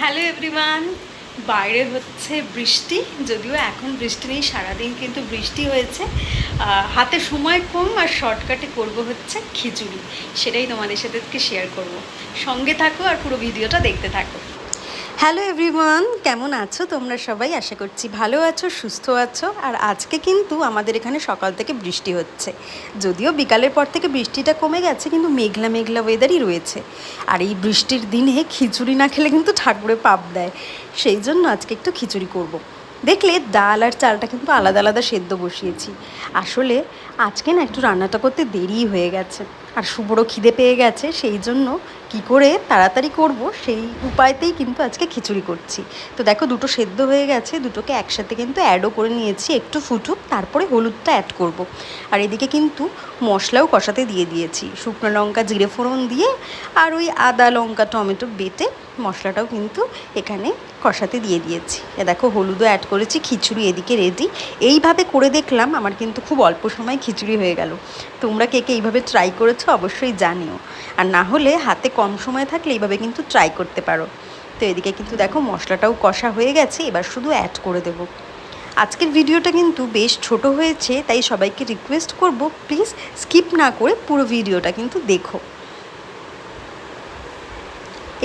Hello everyone বাইরে হচ্ছে বৃষ্টি, যদিও এখন বৃষ্টি নেই, সারাদিন কিন্তু বৃষ্টি হয়েছে। হাতে সময় কম আর শর্টকাটে করব হচ্ছে খিচুড়ি। সেটাই তোমাদের সাথে শেয়ার করব। সঙ্গে থাকো আর পুরো ভিডিওটা দেখতে থাকো। হ্যালো এভরিওয়ান কেমন আছো তোমরা সবাই? আশা করছি ভালো আছো, সুস্থ আছো। আর আজকে কিন্তু আমাদের এখানে সকাল থেকে বৃষ্টি হচ্ছে। যদিও বিকালের পর থেকে বৃষ্টিটা কমে গেছে, কিন্তু মেঘলা মেঘলা ওয়েদারই রয়েছে। আর এই বৃষ্টির দিনে খিচুড়ি না খেলে কিন্তু ঠাকুরে পাপ দেয়। সেই জন্য আজকে একটু খিচুড়ি করব। দেখলে ডাল আর চালটা কিন্তু আলাদা আলাদা সেদ্ধ বসিয়েছি। আসলে আজকে না একটু রান্নাটা করতে দেরি হয়ে গেছে। আর শুভরও খিদে পেয়ে গেছে, সেই জন্য কি করে তাড়াতাড়ি করব সেই উপায়তেই কিন্তু আজকে খিচুড়ি করছি। তো দেখো দুটো সেদ্ধ হয়ে গেছে, দুটোকে একসাথে কিন্তু অ্যাডও করে নিয়েছি, একটু ফুটুক, তারপরে হলুদটা অ্যাড করব। আর এদিকে কিন্তু মশলাও কষাতে দিয়ে দিয়েছি, শুকনো লঙ্কা, জিরে ফোড়ন দিয়ে, আর ওই আদা লঙ্কা, টমেটো বেটে মশলাটাও কিন্তু এখানে কষাতে দিয়ে দিয়েছি। এ দেখো হলুদও অ্যাড করেছি, খিচুড়ি এদিকে রেডি এইভাবে করে দেখলাম, আমার কিন্তু খুব অল্প সময় খিচুড়ি হয়ে গেল। তোমরা কে কে এইভাবে ট্রাই করেছ অবশ্যই জানিও। আর না হলে হাতে কম সময় থাকলে এইভাবে কিন্তু ট্রাই করতে পারো। তো এদিকে কিন্তু দেখো মশলাটাও কষা হয়ে গেছে, এবার শুধু অ্যাড করে দেবো। আজকের ভিডিওটা কিন্তু বেশ ছোট হয়েছে, তাই সবাইকে রিকোয়েস্ট করব প্লিজ স্কিপ না করে পুরো ভিডিওটা কিন্তু দেখো।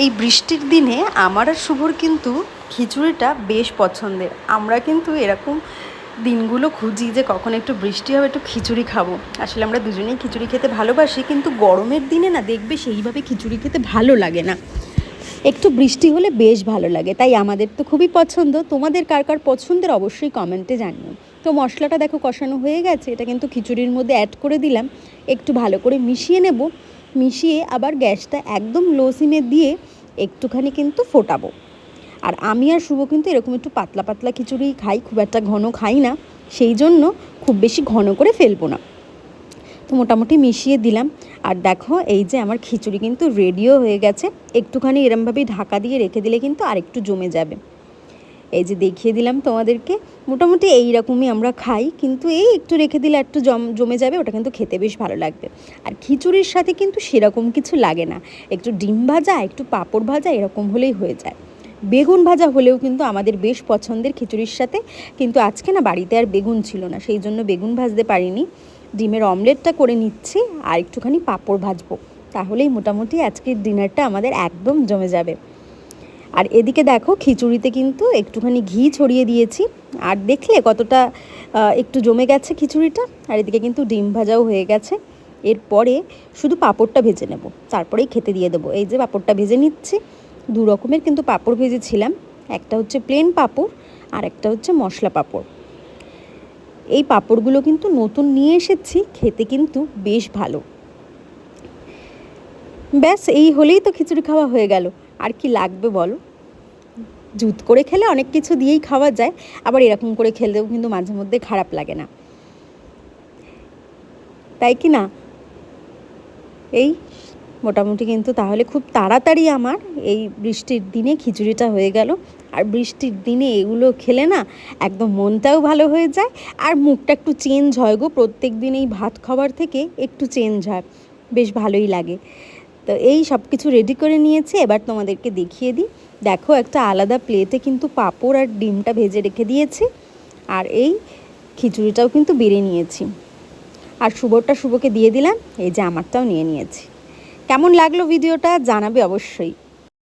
এই বৃষ্টির দিনে আমার আর শুভর কিন্তু খিচুড়িটা বেশ পছন্দের। আমরা কিন্তু এরকম দিনগুলো খুঁজি যে কখন একটু বৃষ্টি হবে, একটু খিচুড়ি খাব। আসলে আমরা দুজনেই খিচুড়ি খেতে ভালোবাসি, কিন্তু গরমের দিনে না দেখবে সেইভাবে খিচুড়ি খেতে ভালো লাগে না। একটু বৃষ্টি হলে বেশ ভালো লাগে, তাই আমাদের তো খুবই পছন্দ। তোমাদের কার কার পছন্দের অবশ্যই কমেন্টে জানিও। তো মশলাটা দেখো কষানো হয়ে গেছে, এটা কিন্তু খিচুড়ির মধ্যে অ্যাড করে দিলাম। একটু ভালো করে মিশিয়ে নেব, মিশিয়ে আবার গ্যাসটা একদম লো সিমে দিয়ে একটুখানি কিন্তু ফোটাবো। আর আমি আর শুভ কিন্তু এরকম একটু পাতলা পাতলা খিচুড়ি খাই, খুব একটা ঘন খাই না। সেই জন্য খুব বেশি ঘন করে ফেলব না। তো মোটামুটি মিশিয়ে দিলাম। আর দেখো, এই যে আমার খিচুড়ি কিন্তু রেডিও হয়ে গেছে। একটুখানি এরমভাবেই ঢাকা দিয়ে রেখে দিলে কিন্তু আরেকটু জমে যাবে। এই যে দেখিয়ে দিলাম তোমাদেরকে। মোটামুটি এই রকমই আমরা খাই, কিন্তু এই একটু রেখে দিলে একটু জম, জমে যাবে, ওটা কিন্তু খেতে বেশ ভালো লাগবে। আর খিচুড়ির সাথে কিন্তু সেরকম কিছু লাগে না। একটু ডিম ভাজা, একটু পাঁপড় ভাজা এরকম হলেই হয়ে যায়। বেগুন ভাজা হলেও কিন্তু আমাদের বেশ পছন্দের খিচুড়ির সাথে, কিন্তু আজকে না বাড়িতে আর বেগুন ছিল না, সেই জন্য বেগুন ভাজতে পারিনি। ডিমের অমলেটটা করে নিচ্ছি, আর একটুখানি পাঁপড় ভাজবো। তাহলেই মোটামুটি আজকের ডিনারটা আমাদের একদম জমে যাবে। আর এদিকে দেখো, খিচুড়িতে কিন্তু একটুখানি ঘি ছড়িয়ে দিয়েছি। আর দেখলে কতটা একটু জমে গেছে খিচুড়িটা। আর এদিকে কিন্তু ডিম ভাজাও হয়ে গেছে। এরপরে শুধু পাঁপড়টা ভেজে নেব। তারপরেই খেতে দিয়ে দেবো। এই যে পাঁপড়টা ভেজে নিচ্ছি। দু রকমের কিন্তু পাঁপড় ভেজেছিলাম। একটা হচ্ছে প্লেন পাঁপড় আর একটা হচ্ছে মশলা পাঁপড়। এই পাঁপড়গুলো কিন্তু নতুন নিয়ে এসেছি, খেতে কিন্তু বেশ ভালো। ব্যাস, এই হলেই তো খিচুড়ি খাওয়া হয়ে গেল। আর কি লাগবে বলো? জুত করে খেলে অনেক কিছু দিয়েই খাওয়া যায়, আবার এরকম করে খেলেও কিন্তু মাঝে মধ্যে খারাপ লাগে না। তাই কি না? এই মোটামুটি কিন্তু তাহলে খুব তাড়াতাড়ি আমার এই বৃষ্টির দিনে খিচুড়িটা হয়ে গেল। আর বৃষ্টির দিনে এগুলো খেলে না একদম মনটাও ভালো হয়ে যায় আর মুখটা একটু চেঞ্জ হয় গো। প্রত্যেক দিন এই ভাত খাবার থেকে একটু চেঞ্জ হয়, বেশ ভালোই লাগে। তো এই সব কিছু রেডি করে নিয়েছি, এবার তোমাদেরকে দেখিয়ে দিই। দেখো একটা আলাদা প্লেটে কিন্তু পাঁপড় আর ডিমটা ভেজে রেখে দিয়েছি আর এই খিচুড়িটাও কিন্তু বেড়ে নিয়েছি। আর শুভরটা শুভকে দিয়ে দিলাম, এই যে আমারটাও নিয়ে নিয়েছি। কেমন লাগল ভিডিওটা জানাবে অবশ্যই।